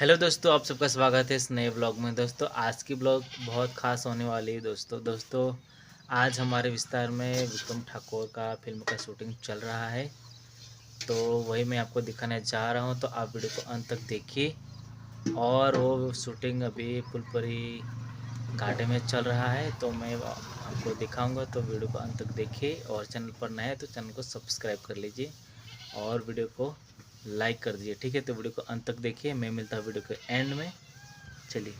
Hello दोस्तों, आप सबका स्वागत है इस नए ब्लॉग में। दोस्तों, आज की ब्लॉग बहुत खास होने वाली है दोस्तों। दोस्तों, आज हमारे विस्तार में विक्रम ठाकुर का फ़िल्म का शूटिंग चल रहा है। तो वही मैं आपको दिखाने जा रहा हूँ तो आप वीडियो को अंत तक देखिए। और वो शूटिंग अभी पुलपरी घाटे में चल रहा है तो मैं आपको दिखाऊँगा तो वीडियो को अंत तक देखिए। और चैनल पर नए तो चैनल को सब्सक्राइब कर लीजिए और वीडियो को लाइक कर दीजिए ठीक है तो वीडियो को अंत तक देखिए मैं मिलता हूँ वीडियो के एंड में चलिए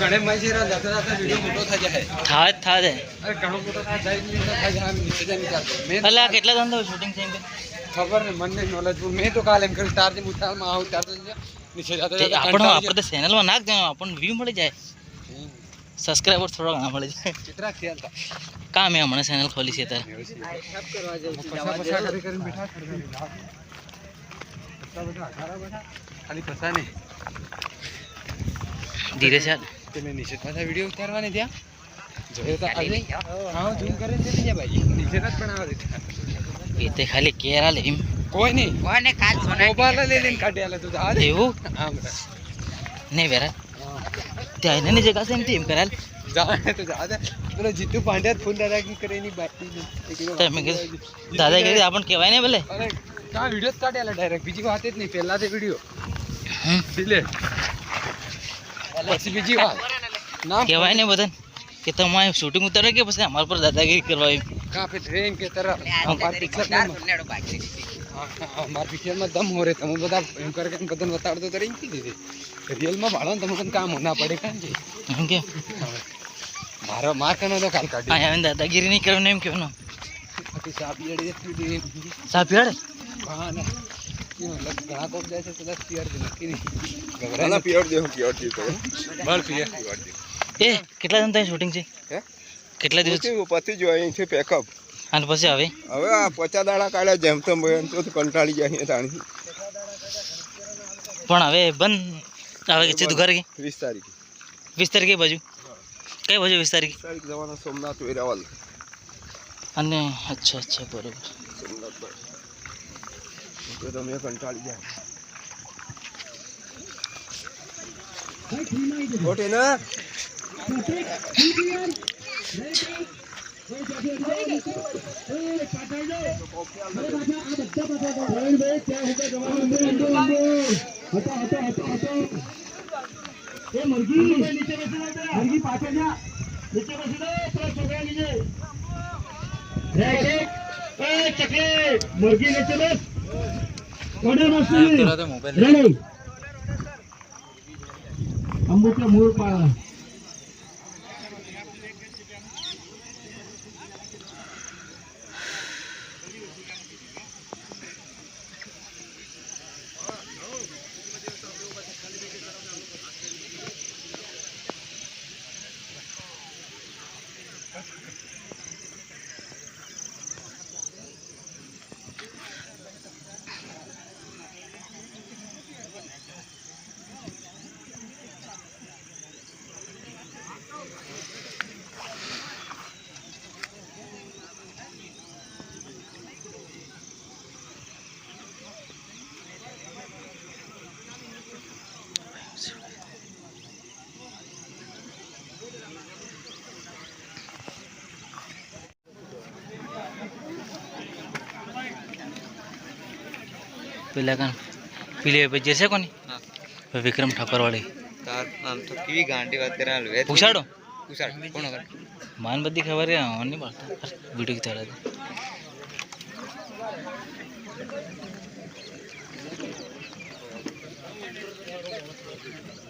ઘણે માણસે રા જતા જતા વિડીયો મોટો થાય જાય था था જાય અરે ઘણો મોટો થાય જાય ને તો થાય જાય આમ નીચે જાય નીચાડતો મેં એટલે આ કેટલા ધંધો શૂટિંગ છે એમ કે ખબર ને મને નોલેજ મેં તો કાલે એમ કર્યું તાર જે મુઠાળમાં આવું તાર તો નીચે જતા તે જતા આપણો કંટાળી આપણે તો ચેનલમાં નાખ દેવાનું આપણને વ્યૂ મળી જાય જાય. હમ. સબસ્ક્રાઈબર થોડો ઘણા મળી જાય કેટલા ખ્યાલ હતા કામ એ હમણાં ચેનલ ખોલી છે ત્યારે પછા પછા કરી કરીને બેઠા ખડે પછા બેઠા અઘારા બેઠા ખાલી પછા નહીં ધીરે છે તમે નીચે પાછા વિડીયો ઉતારવાની ત્યાં જોયો તો આજે હા ઝૂમ કરે છે ત્યાં ભાઈ નીચે જ પણ આવે છે એ તે ખાલી કેરા લે એમ કોઈ નહીં કોને કાચ મોબાઈલ લઈ લઈને કાઢી આલે તું આ એવું આમ રાખ. નહીં વેરા ते आहे ना नाही। कसं आहे ते कराल जाऊ जितू फ़ोन दादा की करेनी दादा का डायरेक्ट बीजी वाहत येत नाही पहिला ते व्हिडिओ दिले बिज़ी वाह बदन। कि तुम्हारे शूटिंग उतर के बस हमारे पर दादागिरी करवाई। ट्रेन के तरफ़ हम पार्टी માર પિક્ચરમાં માર પિક્ચરમાં દમ હો રે તમે બધા એમ કરે કે બધાને બતાડતો તો રહી દીધી. રિયલમાં ભાડો ને તમે તને કામ ના પડે કાં છે એમ કે મારો માર કનો તો કાલ કાઢી. અહીંયા દાદાગીરી નહીં કરવાનું એમ કહેવાનું. પછી સાપી અડી જતી સાપીવાડે હા ને. ઘણા કોક જાય છે તો પિયર નક્કી નહીં. ના પિયર પ્યોર પ્યોર દી તો પિયર. એ કેટલા દિન ત્યાં શૂટિંગ છે? હે? કેટલા દિવસ? પછી પતિ જો અહીંથી પેકઅપ અને પછી હવે? હવે આ પચા દાડા કાઢ્યા જેમ તેમ એમ તો કંટાળી જાય રાણી તાણી પણ હવે બંધ હવે સીધું ઘર ગઈ વીસ તારીખે. વીસ તારીખે બાજુ? કઈ બાજુ વીસ તારીખ? તારીખ જવાના સોમનાથ વેરાવલ અને અચ્છા અચ્છા બરોબર. સોમનાથ તો તમે કંટાળી જાય ખોટી ના? मुर्गी नीचे मुर्गी पाछे जा नीचे बसी दो पूरा छोकरा नीचे चकले मुर्गी नीचे बस कोने मस्ती रेडी अंबुके मोर पाड़ा पिलाकन पिले पे जैसे कोनी? हाँ। विक्रम ठाकुर वाले तार नाम तो की गांडी बात करा लवे पुछाड़ो। पुछाड़ कोण कर मान बद्दी खबर है और नहीं बात वीडियो की तरह ગાંડી વાત કરે હાલ વેત પૂછાડો પૂછાડ કોણ કરે માન બધી ખબર છે નહીં પડતા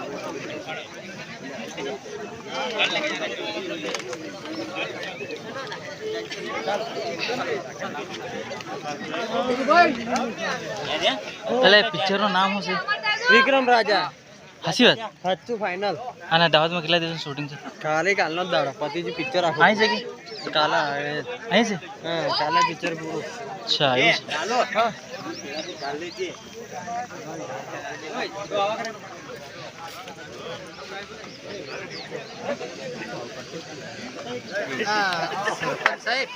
વિડીયો તારા એટલે પિક્ચરનું નામ શું છે વિક્રમ રાજા હાસી વાત સાચું ફાઇનલ આના દાહોદમાં કેટલા દિવસ શૂટિંગ છે કાલે કાલનો જ દાડો પતિજી પિક્ચર આખું અહીં છે કે કાલે અહીં છે હા કાલે પિક્ચર પૂરું અચ્છા એવું છે साहेब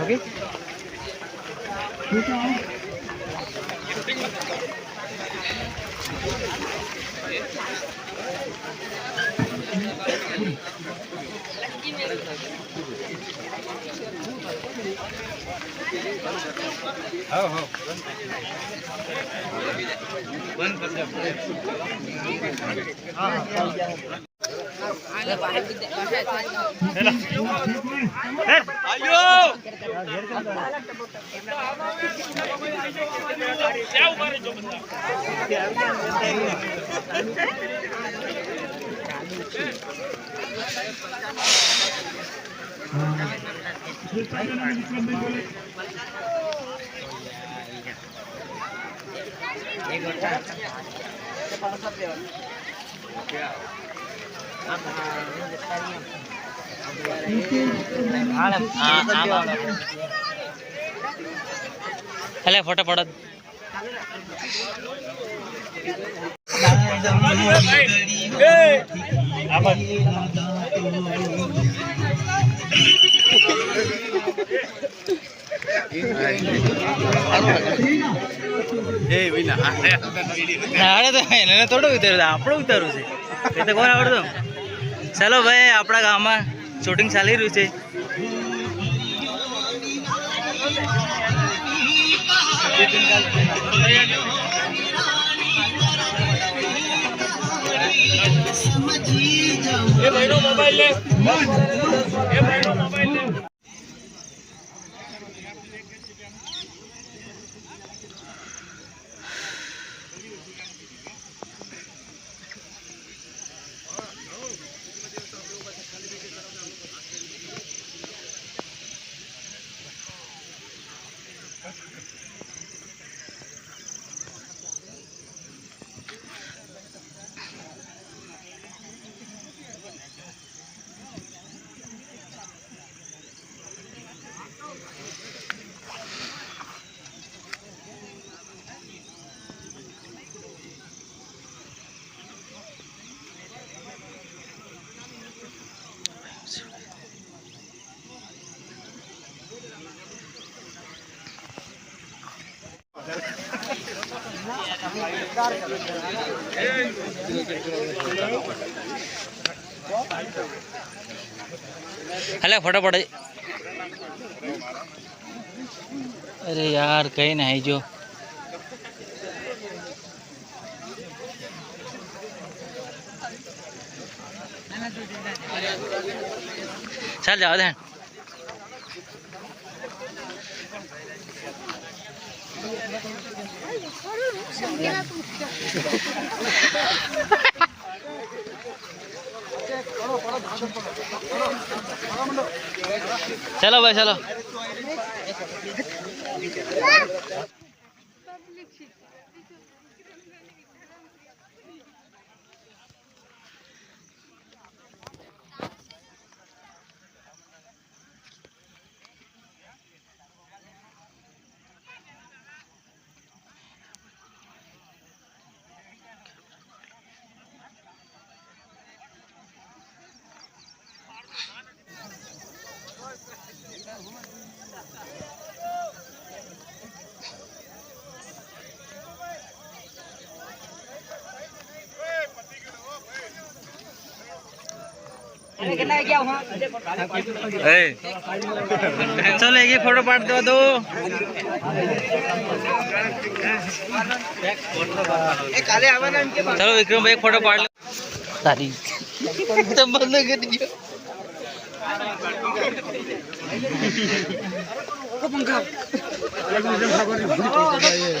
आगे ठीक है हो हो बंद कर दे हां आले बाहर चला आयो क्या उबारे जो बंदा ಅಲ್ಲೇ ಫೋಟೋ ಪಡೋದು એને થોડું ઉતાર્યું આપણું ઉતારવું છે એ તો કોણ આવડતું ચાલો ભાઈ આપણા ગામમાં શૂટિંગ ચાલી રહ્યું છે અલે એ ભાઈનો મોબાઈલ લે. એ ભાઈનો हले फटाफट। अरे यार कहीं नहीं जो। चल जाओ ध्यान चलो भाई चलो एक ही फ़ोटो पाट दो दो चलो विक्रम भाई फ़ोटो लो तारी तुम बंद कर दियो ए,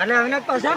અને અમને પાછા?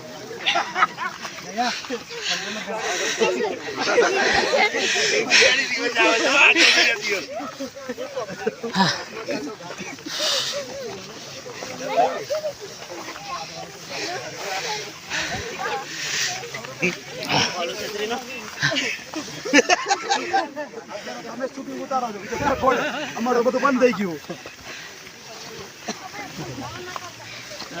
અમારું બધું બંધ થઈ ગયું.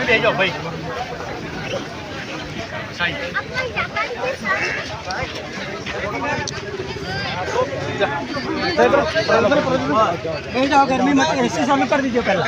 લે બાબા બાબા नहीं जाओ गर्मी मत एसी चालू कर दीजिए पहले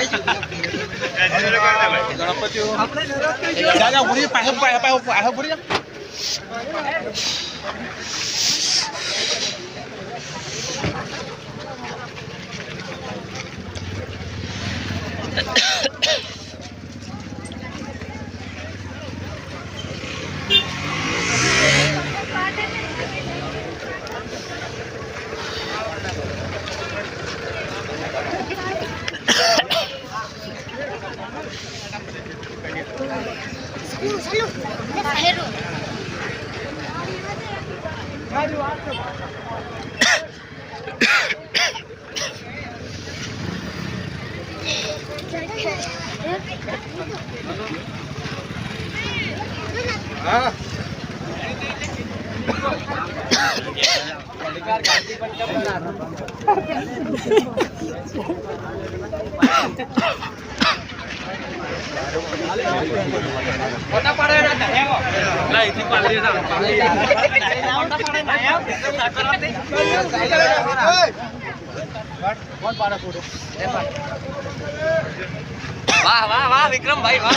વાહ વાહ વાહ વિક્રમભાઈ વાહ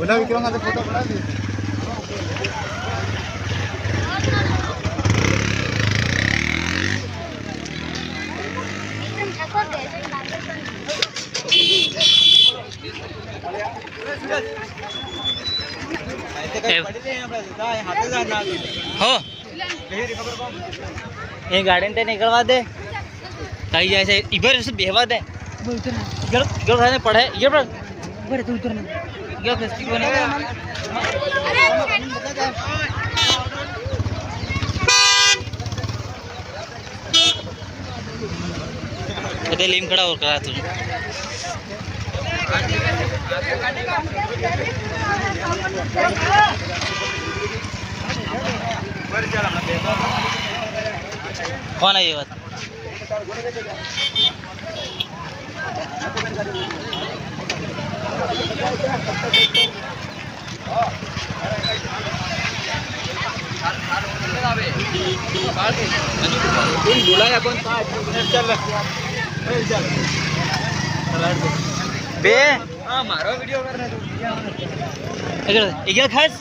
उन्हें विक्रम फ़ोटो हो हे तो निकलवा दे। कहीं जैसे इधर से बेहद है इधर इधर उठाने पड़ा। है पर। इधर तो उधर नहीं इधर फेस्टिक बने। अरे लीम खड़ा और करा तू कौन है ये बात? બે મારો વિડિયો કર આગળ આગળ ખાસ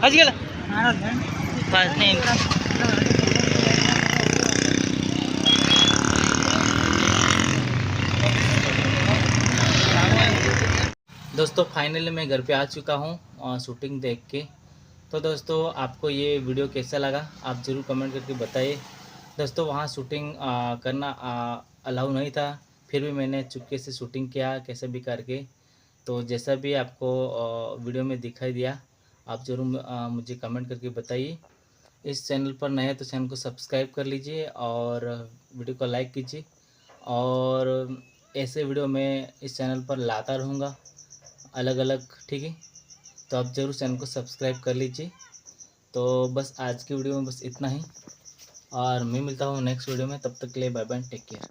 ખાસ ગયેલા મારા ધન ખાસ दोस्तों फाइनली मैं घर पे आ चुका हूँ शूटिंग देख के। तो दोस्तों, आपको ये वीडियो कैसा लगा, आप ज़रूर कमेंट करके बताइए। दोस्तों, वहाँ शूटिंग करना अलाउ नहीं था, फिर भी मैंने चुपके से शूटिंग किया, कैसे भी करके। तो जैसा भी आपको वीडियो में दिखाई दिया, आप ज़रूर मुझे कमेंट करके बताइए। इस चैनल पर नए तो चैनल को सब्सक्राइब कर लीजिए और वीडियो को लाइक कीजिए। और ऐसे वीडियो मैं इस चैनल पर लाता रहूँगा। अलग अलग ठीक है? तो आप ज़रूर चैनल को सब्सक्राइब कर लीजिए। तो बस आज की वीडियो में बस इतना ही। और मैं मिलता हूँ नेक्स्ट वीडियो में। तब तक के लिए बाय बाय टेक केयर।